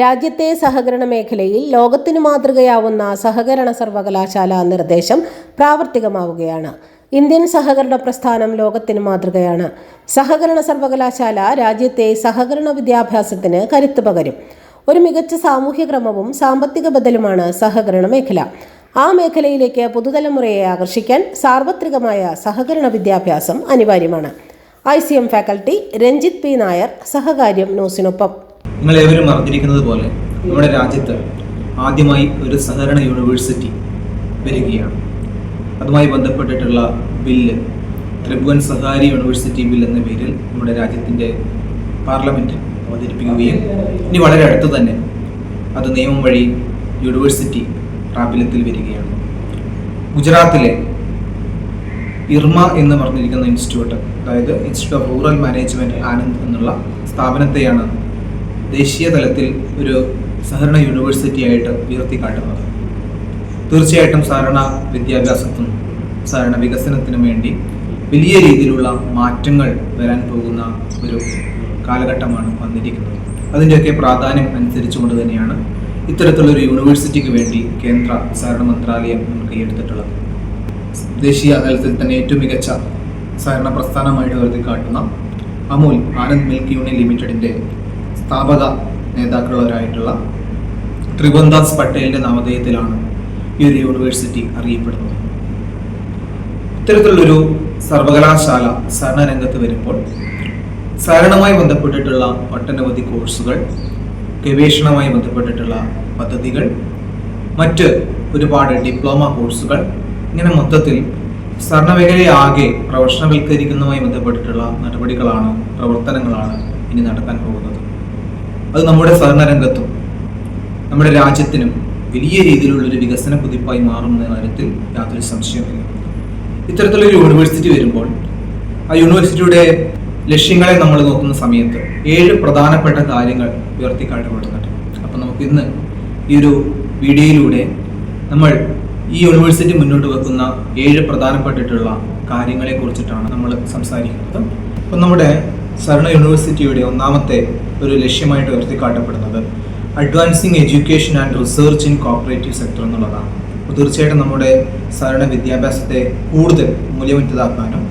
രാജ്യത്തെ സഹകരണ മേഖലയിൽ ലോകത്തിനു മാതൃകയാവുന്ന സഹകരണ സർവകലാശാല നിർദ്ദേശം പ്രാവർത്തികമാവുകയാണ്. ഇന്ത്യൻ സഹകരണ പ്രസ്ഥാനം ലോകത്തിന് മാതൃകയാണ്. സഹകരണ സർവകലാശാല രാജ്യത്തെ സഹകരണ വിദ്യാഭ്യാസത്തിന് കരുത്തു പകരും. ഒരു മികച്ച സാമൂഹ്യ ക്രമവും സാമ്പത്തിക ബദലുമാണ് സഹകരണ മേഖല. ആ മേഖലയിലേക്ക് പുതുതലമുറയെ ആകർഷിക്കാൻ സാർവത്രികമായ സഹകരണ വിദ്യാഭ്യാസം അനിവാര്യമാണ്. I C M faculty Ranjith P Nair സഹകാര്യം ന്യൂസിനൊപ്പം. നിങ്ങൾ ഏവരും അറിഞ്ഞിരിക്കുന്നത് പോലെ നമ്മുടെ രാജ്യത്ത് ആദ്യമായി ഒരു സഹകരണ യൂണിവേഴ്സിറ്റി വരികയാണ്. അതുമായി ബന്ധപ്പെട്ടിട്ടുള്ള bill Tribhuvan Sahkari university bill എന്ന പേരിൽ നമ്മുടെ രാജ്യത്തിന്റെ പാർലമെന്റ് അവതരിപ്പിക്കുകയും ഇനി വളരെ അടുത്ത് തന്നെ അത് നിയമം വഴി യൂണിവേഴ്സിറ്റി പ്രാബല്യത്തിൽ വരികയാണ്. ഗുജറാത്തിലെ ഇർമ എന്ന് പറഞ്ഞിരിക്കുന്ന ഇൻസ്റ്റിറ്റ്യൂട്ട് അതായത് institute of rural management Anand എന്നുള്ള സ്ഥാപനത്തെയാണ് ദേശീയ തലത്തിൽ ഒരു സഹകരണ യൂണിവേഴ്സിറ്റി ആയിട്ട് ഉയർത്തിക്കാട്ടുന്നത്. തീർച്ചയായിട്ടും സഹകരണ വിദ്യാഭ്യാസത്തിനും സഹകരണ വികസനത്തിനും വേണ്ടി വലിയ രീതിയിലുള്ള മാറ്റങ്ങൾ വരാൻ പോകുന്ന ഒരു കാലഘട്ടമാണ് വന്നിരിക്കുന്നത്. അതിന്റെയൊക്കെ പ്രാധാന്യം അനുസരിച്ചുകൊണ്ട് തന്നെയാണ് ഇത്തരത്തിലുള്ള ഒരു യൂണിവേഴ്സിറ്റിക്ക് വേണ്ടി കേന്ദ്ര സഹകരണ മന്ത്രാലയം നമുക്ക് എടുത്തിട്ടുള്ളത്. ദേശീയ തലത്തിൽ തന്നെ ഏറ്റവും മികച്ച സഹകരണ പ്രസ്ഥാനമായിട്ട് ഉയർത്തിക്കാട്ടുന്ന അമൂൽ ആനന്ദ് മിൽക്ക് യൂണിയൻ ലിമിറ്റഡിന്റെ സ്ഥാപക നേതാക്കളുള്ളവരായിട്ടുള്ള ത്രിവന്ദാസ് പട്ടേലിന്റെ നാമധേയത്തിലാണ് ഈ ഒരു യൂണിവേഴ്സിറ്റി അറിയപ്പെടുന്നത്. ഇത്തരത്തിലുള്ളൊരു സർവകലാശാല സഹകരണ വരുമ്പോൾ സഹകരണവുമായി ബന്ധപ്പെട്ടിട്ടുള്ള ഒട്ടനവധി കോഴ്സുകൾ ഗവേഷണവുമായി ബന്ധപ്പെട്ടിട്ടുള്ള പദ്ധതികൾ മറ്റ് ഒരുപാട് ഡിപ്ലോമ കോഴ്സുകൾ ഇങ്ങനെ മൊത്തത്തിൽ സഹകരണ മേഖലയെ ആകെ പ്രൊഫഷണവൽക്കരിക്കുന്നതുമായി ബന്ധപ്പെട്ടിട്ടുള്ള നടപടികളാണ് പ്രവർത്തനങ്ങളാണ് ഇനി നടത്താൻ പോകുന്നത്. അത് നമ്മുടെ ഭരണരംഗത്തും രംഗത്തും നമ്മുടെ രാജ്യത്തിനും വലിയ രീതിയിലുള്ളൊരു വികസന കുതിപ്പായി മാറുന്ന കാര്യത്തിൽ യാതൊരു സംശയമില്ല ഇത്തരത്തിലൊരു യൂണിവേഴ്സിറ്റി വരുമ്പോൾ ആ യൂണിവേഴ്സിറ്റിയുടെ ലക്ഷ്യങ്ങളെ നമ്മൾ നോക്കുന്ന സമയത്ത് ഏഴ് പ്രധാനപ്പെട്ട കാര്യങ്ങൾ ഉയർത്തിക്കാട്ടപ്പെടുന്നുണ്ട് അപ്പം നമുക്ക് ഇന്ന് ഈ ഒരു വീഡിയോയിലൂടെ നമ്മൾ ഈ യൂണിവേഴ്സിറ്റി മുന്നോട്ട് വെക്കുന്ന ഏഴ് പ്രധാനപ്പെട്ടിട്ടുള്ള കാര്യങ്ങളെ കുറിച്ചിട്ടാണ് നമ്മൾ സംസാരിക്കുന്നത്. അപ്പം നമ്മുടെ സരണ യൂണിവേഴ്സിറ്റിയുടെ ഒന്നാമത്തെ ഒരു ലക്ഷ്യമായിട്ട് ഉയർത്തിക്കാട്ടപ്പെടുന്നത് advancing education and research in cooperative sector എന്നുള്ളതാണ്. അപ്പോൾ തീർച്ചയായിട്ടും നമ്മുടെ സർണ വിദ്യാഭ്യാസത്തെ കൂടുതൽ മൂല്യവറ്റതാക്കാനും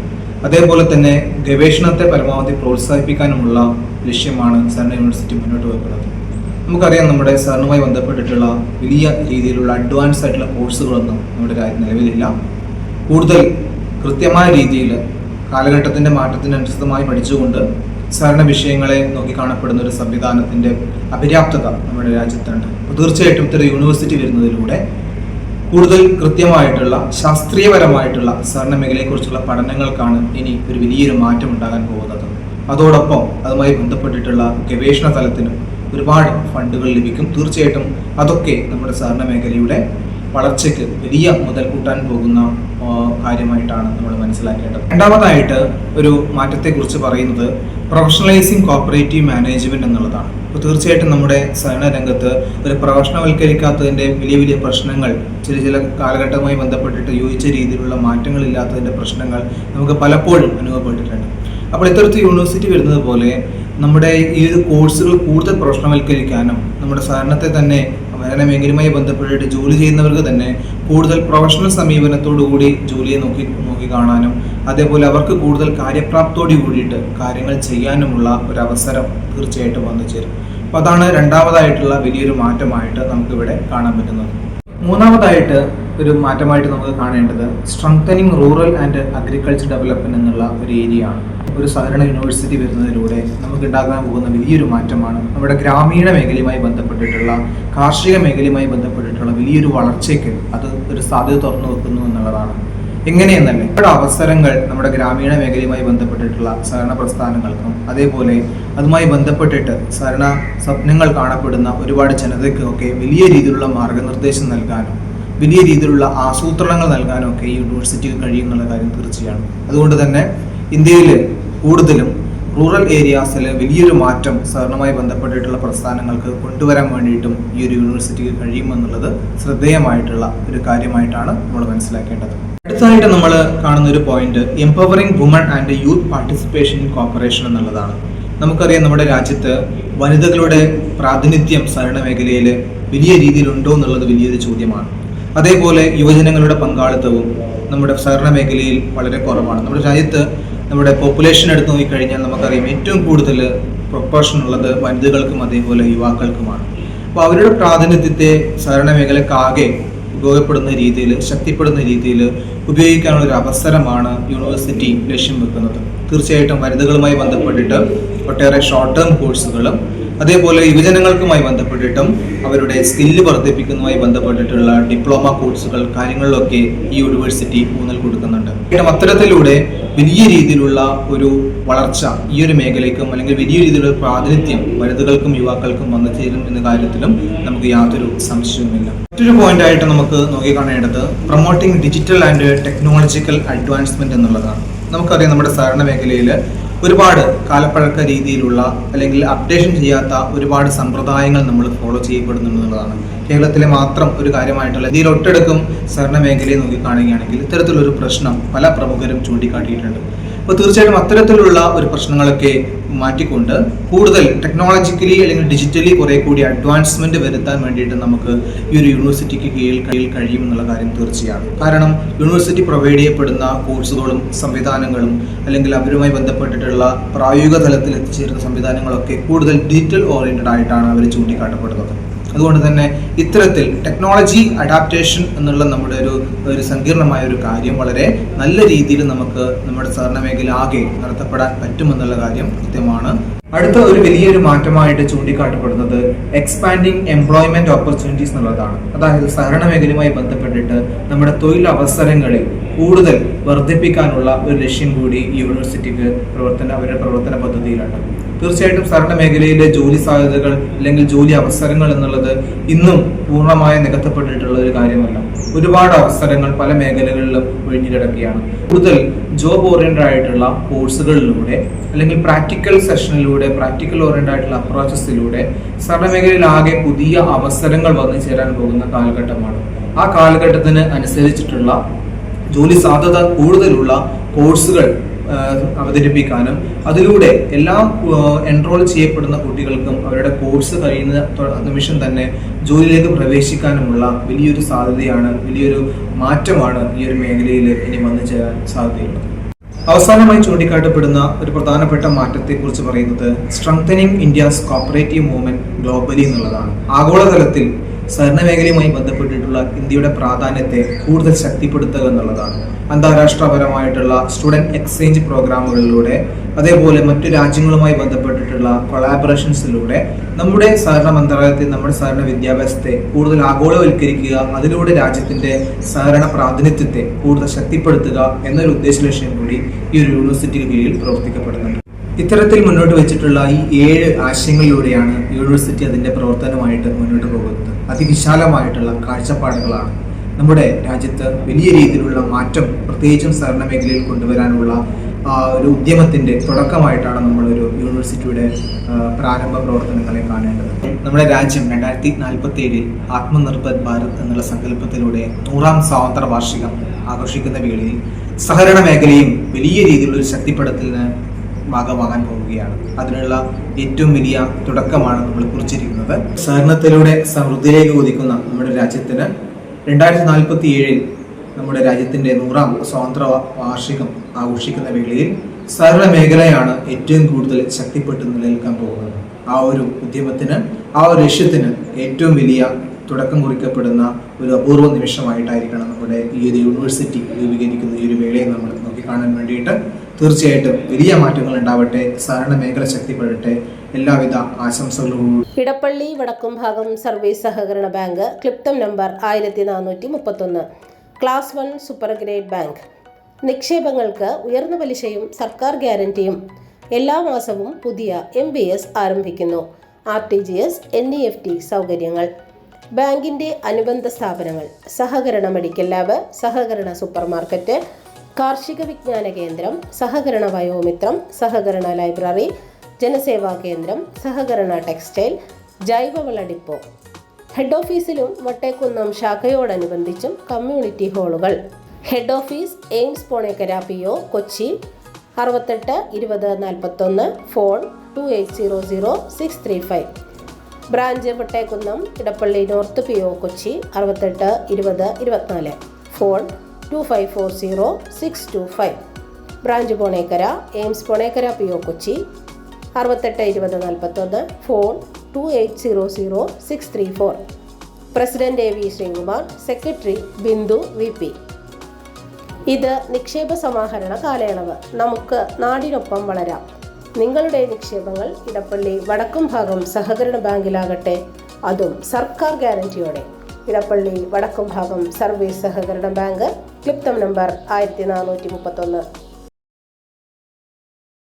അതേപോലെ തന്നെ ഗവേഷണത്തെ പരമാവധി പ്രോത്സാഹിപ്പിക്കാനുമുള്ള ലക്ഷ്യമാണ് സർണ യൂണിവേഴ്സിറ്റി മുന്നോട്ട് വെക്കുന്നത്. നമുക്കറിയാം നമ്മുടെ സർണുമായി ബന്ധപ്പെട്ടിട്ടുള്ള വലിയ രീതിയിലുള്ള അഡ്വാൻസ് ആയിട്ടുള്ള കോഴ്സുകളൊന്നും നമ്മുടെ നിലവിലില്ല. കൂടുതൽ കൃത്യമായ രീതിയിൽ കാലഘട്ടത്തിന്റെ മാറ്റത്തിനനുസൃതമായി പഠിച്ചുകൊണ്ട് സാധാരണ വിഷയങ്ങളെ നോക്കിക്കാണപ്പെടുന്ന ഒരു സംവിധാനത്തിന്റെ അപര്യാപ്തത നമ്മുടെ രാജ്യത്തുണ്ട്. അപ്പോൾ തീർച്ചയായിട്ടും ഇത്തരം യൂണിവേഴ്സിറ്റി വരുന്നതിലൂടെ കൂടുതൽ കൃത്യമായിട്ടുള്ള ശാസ്ത്രീയപരമായിട്ടുള്ള സഹകരണ മേഖലയെക്കുറിച്ചുള്ള പഠനങ്ങൾക്കാണ് ഇനി ഒരു വലിയൊരു മാറ്റം ഉണ്ടാകാൻ പോകുന്നത്. അതോടൊപ്പം അതുമായി ബന്ധപ്പെട്ടിട്ടുള്ള ഗവേഷണ തലത്തിനും ഒരുപാട് ഫണ്ടുകൾ ലഭിക്കും. തീർച്ചയായിട്ടും അതൊക്കെ നമ്മുടെ സഹകരണ മേഖലയുടെ വളർച്ചയ്ക്ക് വലിയ മുതൽ കൂട്ടാൻ പോകുന്ന കാര്യമായിട്ടാണ് നമ്മൾ മനസ്സിലാക്കേണ്ടത്. രണ്ടാമതായിട്ട് ഒരു മാറ്റത്തെക്കുറിച്ച് പറയുന്നത് പ്രൊഫഷണലൈസിങ് കോപ്പറേറ്റീവ് മാനേജ്മെന്റ് എന്നുള്ളതാണ്. അപ്പോൾ തീർച്ചയായിട്ടും നമ്മുടെ സഹകരണ രംഗത്ത് ഒരു പ്രൊഫഷണവൽക്കരിക്കാത്തതിന്റെ വലിയ വലിയ പ്രശ്നങ്ങൾ ചില ചില കാലഘട്ടവുമായി ബന്ധപ്പെട്ടിട്ട് യോജിച്ച രീതിയിലുള്ള മാറ്റങ്ങളില്ലാത്തതിന്റെ പ്രശ്നങ്ങൾ നമുക്ക് പലപ്പോഴും അനുഭവപ്പെട്ടിട്ടുണ്ട്. അപ്പോൾ ഇത്തരത്തിൽ യൂണിവേഴ്സിറ്റി വരുന്നത് പോലെ നമ്മുടെ ഈ ഒരു കോഴ്സുകൾ കൂടുതൽ പ്രൊഫഷണവൽക്കരിക്കാനും നമ്മുടെ സഹകരണത്തെ തന്നെ സഹകരണ മേഖലയുമായി ബന്ധപ്പെട്ടിട്ട് ജോലി ചെയ്യുന്നവർക്ക് തന്നെ കൂടുതൽ പ്രൊഫഷണൽ സമീപനത്തോടുകൂടി ജോലിയെ നോക്കി നോക്കി കാണാനും അതേപോലെ അവർക്ക് കൂടുതൽ കാര്യപ്രാപ്തോടു കൂടിയിട്ട് കാര്യങ്ങൾ ചെയ്യാനുമുള്ള ഒരു അവസരം തീർച്ചയായിട്ടും വന്നു ചേരും. അപ്പോൾ അതാണ് രണ്ടാമതായിട്ടുള്ള വലിയൊരു മാറ്റമായിട്ട് നമുക്കിവിടെ കാണാൻ പറ്റുന്നത്. മൂന്നാമതായിട്ട് ഒരു മാറ്റമായിട്ട് നമുക്ക് കാണേണ്ടത് strengthening rural and agriculture development എന്നുള്ള ഒരു ഏരിയ ആണ് ഒരു സഹകരണ യൂണിവേഴ്സിറ്റി വരുന്നതിലൂടെ നമുക്ക് ഉണ്ടാകാൻ പോകുന്ന വലിയൊരു മാറ്റമാണ്. നമ്മുടെ ഗ്രാമീണ മേഖലയുമായി ബന്ധപ്പെട്ടിട്ടുള്ള കാർഷിക മേഖലയുമായി ബന്ധപ്പെട്ടിട്ടുള്ള വലിയൊരു വളർച്ചയ്ക്ക് അത് ഒരു സാധ്യത തുറന്നു വെക്കുന്നു എന്നുള്ളതാണ്. എങ്ങനെയെന്നല്ലേ? ഒരുപാട് അവസരങ്ങൾ നമ്മുടെ ഗ്രാമീണ മേഖലയുമായി ബന്ധപ്പെട്ടിട്ടുള്ള സഹകരണ പ്രസ്ഥാനങ്ങൾക്കും അതേപോലെ അതുമായി ബന്ധപ്പെട്ടിട്ട് സഹകരണ സ്വപ്നങ്ങൾ കാണപ്പെടുന്ന ഒരുപാട് ജനതയ്ക്കും ഒക്കെ വലിയ രീതിയിലുള്ള മാർഗനിർദ്ദേശം നൽകാനും വലിയ രീതിയിലുള്ള ആസൂത്രണങ്ങൾ നൽകാനൊക്കെ ഈ യൂണിവേഴ്സിറ്റിക്ക് കഴിയുന്നുള്ള കാര്യം തീർച്ചയാണ്. അതുകൊണ്ട് തന്നെ ഇന്ത്യയിൽ കൂടുതലും റൂറൽ ഏരിയാസിൽ വലിയൊരു മാറ്റം സാറിനുമായി ബന്ധപ്പെട്ടിട്ടുള്ള പ്രസ്ഥാനങ്ങൾക്ക് കൊണ്ടുവരാൻ വേണ്ടിയിട്ടും ഈ ഒരു യൂണിവേഴ്സിറ്റിക്ക് കഴിയുമെന്നുള്ളത് ശ്രദ്ധേയമായിട്ടുള്ള ഒരു കാര്യമായിട്ടാണ് നമ്മൾ മനസ്സിലാക്കേണ്ടത്. അടുത്തതായിട്ട് നമ്മൾ കാണുന്ന ഒരു point empowering woman and youth participation in cooperation എന്നുള്ളതാണ്. നമുക്കറിയാം നമ്മുടെ രാജ്യത്ത് വനിതകളുടെ പ്രാതിനിധ്യം സഹകരണ മേഖലയിൽ വലിയ രീതിയിലുണ്ടോ എന്നുള്ളത് വലിയൊരു ചോദ്യമാണ്. അതേപോലെ യുവജനങ്ങളുടെ പങ്കാളിത്തവും നമ്മുടെ സഹകരണ മേഖലയിൽ വളരെ കുറവാണ്. നമ്മുടെ രാജ്യത്ത് നമ്മുടെ പോപ്പുലേഷൻ എടുത്ത് നോക്കിക്കഴിഞ്ഞാൽ നമുക്കറിയാം ഏറ്റവും കൂടുതൽ പ്രൊപ്പോർഷൻ ഉള്ളത് വനിതകൾക്കും അതേപോലെ യുവാക്കൾക്കുമാണ്. അപ്പോൾ അവരുടെ പ്രാതിനിധ്യത്തെ സഹകരണ മേഖലക്കാകെ ഉപയോഗപ്പെടുന്ന രീതിയിൽ ശക്തിപ്പെടുന്ന രീതിയിൽ ഉപയോഗിക്കാനുള്ള ഒരു അവസരമാണ് യൂണിവേഴ്സിറ്റി ലക്ഷ്യം വെക്കുന്നത്. തീർച്ചയായിട്ടും വനിതകളുമായി ബന്ധപ്പെട്ടിട്ട് ഒട്ടേറെ ഷോർട്ട് ടേം കോഴ്സുകളും അതേപോലെ യുവജനങ്ങൾക്കുമായി ബന്ധപ്പെട്ടിട്ടും അവരുടെ സ്കില്ല് വർദ്ധിപ്പിക്കുന്നതുമായി ബന്ധപ്പെട്ടിട്ടുള്ള ഡിപ്ലോമ കോഴ്സുകൾ കാര്യങ്ങളിലൊക്കെ ഈ യൂണിവേഴ്സിറ്റി ഊന്നൽ കൊടുക്കുന്നുണ്ട്. അത്തരത്തിലൂടെ വലിയ രീതിയിലുള്ള ഒരു വളർച്ച ഈ ഒരു മേഖലയ്ക്കും അല്ലെങ്കിൽ വലിയ രീതിയിലുള്ള പ്രാതിനിധ്യം വനിതകൾക്കും യുവാക്കൾക്കും വന്നു ചേരും എന്ന കാര്യത്തിലും നമുക്ക് യാതൊരു സംശയവുമില്ല. മറ്റൊരു പോയിന്റ് ആയിട്ട് നമുക്ക് നോക്കിക്കാണേണ്ടത് promoting digital and technological advancement എന്നുള്ളതാണ്. നമുക്കറിയാം നമ്മുടെ സഹകരണ മേഖലയിൽ ഒരുപാട് കാലപ്പഴക്ക രീതിയിലുള്ള അല്ലെങ്കിൽ അപ്ഡേഷൻ ചെയ്യാത്ത ഒരുപാട് സമ്പ്രദായങ്ങൾ നമ്മൾ ഫോളോ ചെയ്യപ്പെടുന്നുള്ളതാണ് കേരളത്തിലെ മാത്രം ഒരു കാര്യമായിട്ടുള്ള ഇതിൽ ഒട്ടടക്കം സ്വർണ മേഖലയെ നോക്കിക്കാണുകയാണെങ്കിൽ ഇത്തരത്തിലൊരു പ്രശ്നം പല പ്രമുഖരും ചൂണ്ടിക്കാട്ടിയിട്ടുണ്ട്. അപ്പോൾ തീർച്ചയായിട്ടും അത്തരത്തിലുള്ള ഒരു പ്രശ്നങ്ങളൊക്കെ മാറ്റിക്കൊണ്ട് കൂടുതൽ ടെക്നോളജിക്കലി അല്ലെങ്കിൽ ഡിജിറ്റലി കുറെ കൂടി അഡ്വാൻസ്മെന്റ് വരുത്താൻ വേണ്ടിയിട്ട് നമുക്ക് ഈ ഒരു യൂണിവേഴ്സിറ്റിക്ക് കീഴിൽ കീഴിൽ കഴിയും എന്നുള്ള കാര്യം തീർച്ചയാണ്. കാരണം യൂണിവേഴ്സിറ്റി പ്രൊവൈഡ് ചെയ്യപ്പെടുന്ന കോഴ്സുകളും സംവിധാനങ്ങളും അല്ലെങ്കിൽ അവരുമായി ബന്ധപ്പെട്ടിട്ടുള്ള പ്രായോഗിക തലത്തിൽ എത്തിച്ചേരുന്ന സംവിധാനങ്ങളൊക്കെ കൂടുതൽ ഡിജിറ്റൽ ഓറിയന്റഡ് ആയിട്ടാണ് അവർ ചൂണ്ടിക്കാട്ടപ്പെടുന്നത്. അതുകൊണ്ട് തന്നെ ഇത്തരത്തിൽ ടെക്നോളജി അഡാപ്റ്റേഷൻ എന്നുള്ള നമ്മുടെ ഒരു ഒരു സങ്കീർണമായ ഒരു കാര്യം വളരെ നല്ല രീതിയിൽ നമുക്ക് നമ്മുടെ സഹകരണ മേഖല ആകെ നടത്തപ്പെടാൻ പറ്റുമെന്നുള്ള കാര്യം കൃത്യമാണ്. അടുത്ത ഒരു വലിയൊരു മാറ്റമായിട്ട് ചൂണ്ടിക്കാട്ടപ്പെടുന്നത് എക്സ്പാൻഡിങ് എംപ്ലോയ്മെന്റ് ഓപ്പർച്യൂണിറ്റീസ് എന്നുള്ളതാണ്. അതായത് സഹകരണ മേഖലയുമായി ബന്ധപ്പെട്ടിട്ട് നമ്മുടെ തൊഴിൽ അവസരങ്ങളെ കൂടുതൽ വർദ്ധിപ്പിക്കാനുള്ള ഒരു ലക്ഷ്യം കൂടി യൂണിവേഴ്സിറ്റിക്ക് പ്രവർത്തന അവരുടെ പ്രവർത്തന പദ്ധതിയിലുണ്ട് തീർച്ചയായിട്ടും സഹകരണ മേഖലയിലെ ജോലി സാധ്യതകൾ അല്ലെങ്കിൽ ജോലി അവസരങ്ങൾ എന്നുള്ളത് ഇന്നും പൂർണമായി നികത്തപ്പെട്ടിട്ടുള്ള ഒരു കാര്യമല്ല. ഒരുപാട് അവസരങ്ങൾ പല മേഖലകളിലും ഒഴിഞ്ഞു കിടക്കുകയാണ് കൂടുതൽ ജോബ് ഓറിയന്റഡ് ആയിട്ടുള്ള കോഴ്സുകളിലൂടെ അല്ലെങ്കിൽ പ്രാക്ടിക്കൽ സെഷനിലൂടെ പ്രാക്ടിക്കൽ ഓറിയന്റഡ് ആയിട്ടുള്ള അപ്രോച്ചസിലൂടെ ആകെ പുതിയ അവസരങ്ങൾ വന്നു ചേരാൻ പോകുന്ന കാലഘട്ടമാണ്. ആ കാലഘട്ടത്തിന് അനുസരിച്ചിട്ടുള്ള ജോലി സാധ്യത കൂടുതലുള്ള കോഴ്സുകൾ അവതരിപ്പിക്കാനും അതിലൂടെ എല്ലാ എൻറോൾ ചെയ്യപ്പെടുന്ന കുട്ടികൾക്കും അവരുടെ കോഴ്സ് കഴിയുന്ന നിമിഷം തന്നെ ജോലിയിലേക്ക് പ്രവേശിക്കാനുമുള്ള വലിയൊരു സാധ്യതയാണ് വലിയൊരു മാറ്റമാണ് ഈ ഒരു മേഖലയിൽ ഇനി വന്നു ചേരാൻ സാധ്യതയുള്ളത്. അവസാനമായി ചൂണ്ടിക്കാട്ടപ്പെടുന്ന ഒരു പ്രധാനപ്പെട്ട മാറ്റത്തെക്കുറിച്ച് പറയുന്നത് strengthening India's cooperative movement globally എന്നുള്ളതാണ്. ആഗോളതലത്തിൽ സഹകരണ മേഖലയുമായി ബന്ധപ്പെട്ടിട്ടുള്ള ഇന്ത്യയുടെ പ്രാധാന്യത്തെ കൂടുതൽ ശക്തിപ്പെടുത്തുക എന്നുള്ളതാണ്. അന്താരാഷ്ട്രപരമായിട്ടുള്ള സ്റ്റുഡന്റ് എക്സ്ചേഞ്ച് പ്രോഗ്രാമുകളിലൂടെ അതേപോലെ മറ്റു രാജ്യങ്ങളുമായി ബന്ധപ്പെട്ടിട്ടുള്ള കൊളാബറേഷൻസിലൂടെ നമ്മുടെ സഹകരണ മന്ത്രാലയത്തെ നമ്മുടെ സഹകരണ വിദ്യാഭ്യാസത്തെ കൂടുതൽ ആഗോളവൽക്കരിക്കുക അതിലൂടെ രാജ്യത്തിന്റെ സഹകരണ പ്രാതിനിധ്യത്തെ കൂടുതൽ ശക്തിപ്പെടുത്തുക എന്നൊരു ഉദ്ദേശ ലക്ഷ്യം കൂടി ഈ ഒരു യൂണിവേഴ്സിറ്റിക്ക് കീഴിൽ പ്രവർത്തിക്കപ്പെടുന്നുണ്ട്. ഇത്തരത്തിൽ മുന്നോട്ട് വെച്ചിട്ടുള്ള ഈ ഏഴ് ആശയങ്ങളിലൂടെയാണ് യൂണിവേഴ്സിറ്റി അതിന്റെ പ്രവർത്തനമായിട്ട് മുന്നോട്ട് പോകുന്നത്. അതിവിശാലമായിട്ടുള്ള കാഴ്ചപ്പാടുകളാണ്. നമ്മുടെ രാജ്യത്ത് വലിയ രീതിയിലുള്ള മാറ്റം പ്രത്യേകിച്ചും സഹകരണ മേഖലയിൽ കൊണ്ടുവരാനുള്ള ഒരു ഉദ്യമത്തിന്റെ തുടക്കമായിട്ടാണ് നമ്മളൊരു യൂണിവേഴ്സിറ്റിയുടെ പ്രാരംഭ പ്രവർത്തനങ്ങളെ കാണേണ്ടത്. നമ്മുടെ രാജ്യം രണ്ടായിരത്തി നാൽപ്പത്തി ഏഴിൽ ആത്മനിർഭർ ഭാരത് എന്നുള്ള സങ്കല്പത്തിലൂടെ നൂറാം സ്വാതന്ത്ര്യ വാർഷികം ആഘോഷിക്കുന്ന വേളയിൽ സഹകരണ മേഖലയും വലിയ രീതിയിലുള്ള ഒരു ശക്തിപ്പെടുത്തലിന് ഭാഗമാകാൻ പോവുകയാണ്. അതിനുള്ള ഏറ്റവും വലിയ തുടക്കമാണ് നമ്മൾ കുറിച്ചിരിക്കുന്നത്. സഹകരണത്തിലൂടെ സമൃദ്ധിയിലേക്ക് ഒതുക്കുന്ന നമ്മുടെ രാജ്യത്തിന് രണ്ടായിരത്തി നാൽപ്പത്തി ഏഴിൽ നമ്മുടെ രാജ്യത്തിന്റെ നൂറാം സ്വാതന്ത്ര്യ വാർഷികം ആഘോഷിക്കുന്ന വേളയിൽ സഹകരണ മേഖലയാണ് ഏറ്റവും കൂടുതൽ ശക്തിപ്പെട്ട് നിലനിൽക്കാൻ പോകുന്നത്. ആ ഒരു ഉദ്യമത്തിന് ആ ഒരു ലക്ഷ്യത്തിന് ഏറ്റവും വലിയ തുടക്കം കുറിക്കപ്പെടുന്ന ഒരു അപൂർവ നിമിഷമായിട്ടായിരിക്കണം നമ്മുടെ ഈ ഒരു യൂണിവേഴ്സിറ്റി രൂപീകരിക്കുന്ന ഈ ഒരു വേളയെ നമ്മൾ നോക്കിക്കാണാൻ വേണ്ടിയിട്ട് തീർച്ചയായിട്ടും വലിയ മാറ്റങ്ങൾ ഉണ്ടാവട്ടെ സഹകരണ മേഖല ശക്തിപ്പെടട്ടെ എല്ലാവിധ ആശംസകളും. ഇടപ്പള്ളി വടക്കും ഭാഗം സർവീസ് സഹകരണ ബാങ്ക് ക്ലിപ്തം നമ്പർ ആയിരത്തി നാനൂറ്റി മുപ്പത്തൊന്ന് class one super grade bank. നിക്ഷേപങ്ങൾക്ക് ഉയർന്ന പലിശയും സർക്കാർ ഗ്യാരണ്ടിയും. എല്ലാ മാസവും പുതിയ എം ബി എസ് ആരംഭിക്കുന്നു. R T G S N E F T സൗകര്യങ്ങൾ. ബാങ്കിന്റെ അനുബന്ധ സ്ഥാപനങ്ങൾ. സഹകരണ മെഡിക്കൽ ലാബ് സഹകരണ സൂപ്പർ മാർക്കറ്റ് കാർഷിക വിജ്ഞാന കേന്ദ്രം സഹകരണ വയോമിത്രം സഹകരണ ലൈബ്രറി ജനസേവാ കേന്ദ്രം സഹകരണ ടെക്സ്റ്റൈൽ ജൈവവള ഡിപ്പോ. ഹെഡ് ഓഫീസിലും വട്ടേക്കുന്നം ശാഖയോടനുബന്ധിച്ചും community ഹാളുകൾ. Head office AIMS Ponekkara P O Kochi. അറുപത്തെട്ട് ഇരുപത് നാൽപ്പത്തൊന്ന് phone two eight zero zero six three five. Branch Vattekunnam Edappally north P O Kochi. അറുപത്തെട്ട് ഇരുപത് ഇരുപത്തിനാല് phone two five four zero six two five branch Ponekkara AIMS Ponekkara P O Kochi അറുപത്തെട്ട് ഇരുപത് നാൽപ്പത്തൊന്ന് phone two eight zero zero six three four president A V Sreekumar secretary Bindu V P ഇത് നിക്ഷേപ സമാഹരണ കാലയളവ്. നമുക്ക് നാടിനൊപ്പം വളരാം. നിങ്ങളുടെ നിക്ഷേപങ്ങൾ ഇടപ്പള്ളി വടക്കും ഭാഗം സഹകരണ ബാങ്കിലാകട്ടെ. അതും സർക്കാർ ഗ്യാരണ്ടിയോടെ ഇടപ്പള്ളി വടക്കും ഭാഗം സർവീസ് സഹകരണ ബാങ്ക് ക്ലിപ്തം നമ്പർ ആയിരത്തി നാനൂറ്റി മുപ്പത്തൊന്ന്